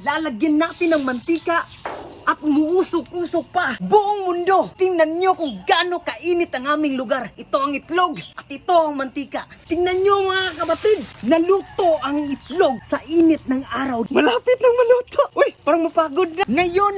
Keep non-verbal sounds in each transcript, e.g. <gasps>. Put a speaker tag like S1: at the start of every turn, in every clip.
S1: Lalagyan natin ng mantika at umuusok-usok pa. Buong mundo, tingnan nyo kung gaano kainit ang aming lugar. Ito ang itlog at ito ang mantika. Tingnan nyo mga kapatid, naluto ang itlog sa init ng araw. Malapit nang maluto. Uy, parang mapagod na. Ngayon,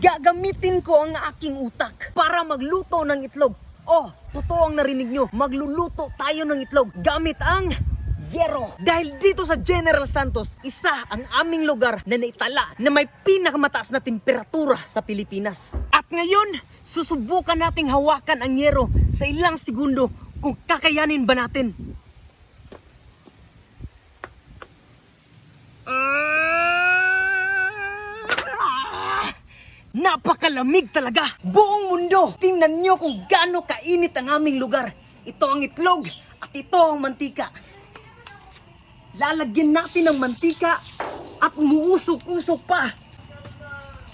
S1: gagamitin ko ang aking utak para magluto ng itlog. Oh, totoo ang narinig nyo. Magluluto tayo ng itlog gamit ang Yero. Dahil dito sa General Santos, isa ang aming lugar na naitala na may pinakamataas na temperatura sa Pilipinas. At ngayon, susubukan nating hawakan ang yero sa ilang segundo kung kakayanin ba natin. Napakalamig talaga! Buong mundo, tingnan nyo kung gaano kainit ang aming lugar. Ito ang itlog at ito ang mantika. Lalagyan natin ng mantika at umuusok-usok pa.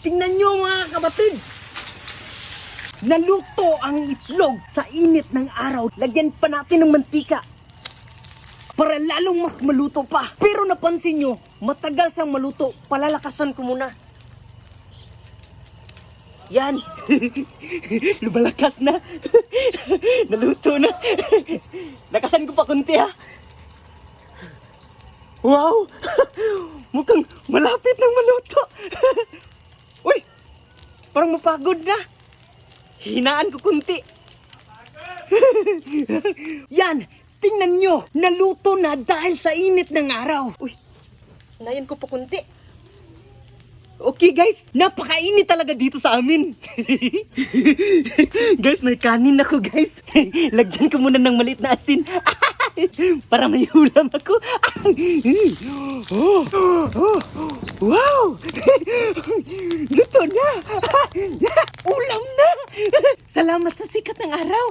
S1: Tingnan nyo mga kapatid. Naluto ang itlog sa init ng araw. Lagyan pa natin ng mantika. Para lalong mas maluto pa. Pero napansin nyo, matagal siyang maluto. Palalakasan ko muna. Yan. <laughs> Lumalakas na. <laughs> Naluto na. <laughs> Lakasan ko pa kunti ha. Wow! <laughs> Mukhang malapit ng maluto. <laughs> Uy! Parang mapagod na. Hinaan ko kunti. <laughs> Yan! Tingnan nyo! Naluto na dahil sa init ng araw. Uy! Hinayan ko pa kunti. Okay guys, napakainit talaga dito sa amin. guys, may kanin ako guys. Lagyan ko muna ng maliit na asin. <laughs> Para may ulam ako. oh, <gasps> wow! <laughs> Luto na! <laughs> ulam na! Salamat sa sikat ng araw.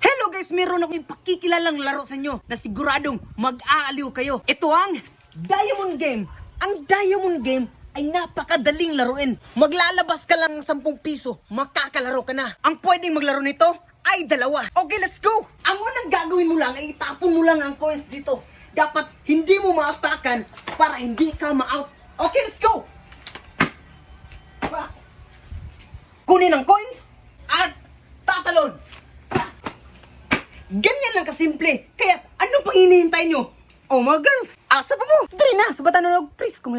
S1: Hello guys, meron akong pakikilalang laro sa inyo na siguradong mag-aaliw kayo. Ito ang Diamond Game. Ang Diamond Game ay napakadaling laruin. Maglalabas ka lang ng 10 piso, makakalaro ka na. Ang pwedeng maglaro nito ay dalawa. Okay, let's go! Ang unang gagawin mo lang ay itapon mo lang ang coins dito. Dapat hindi mo maapakan para hindi ka ma-out. Okay, let's go! Kunin ang coins at tatalon. Ganyan lang kasimple. Kaya ano pang hinihintay nyo? Oh mga girls, asa pa mo? Dali na, sa batanolog, please kung.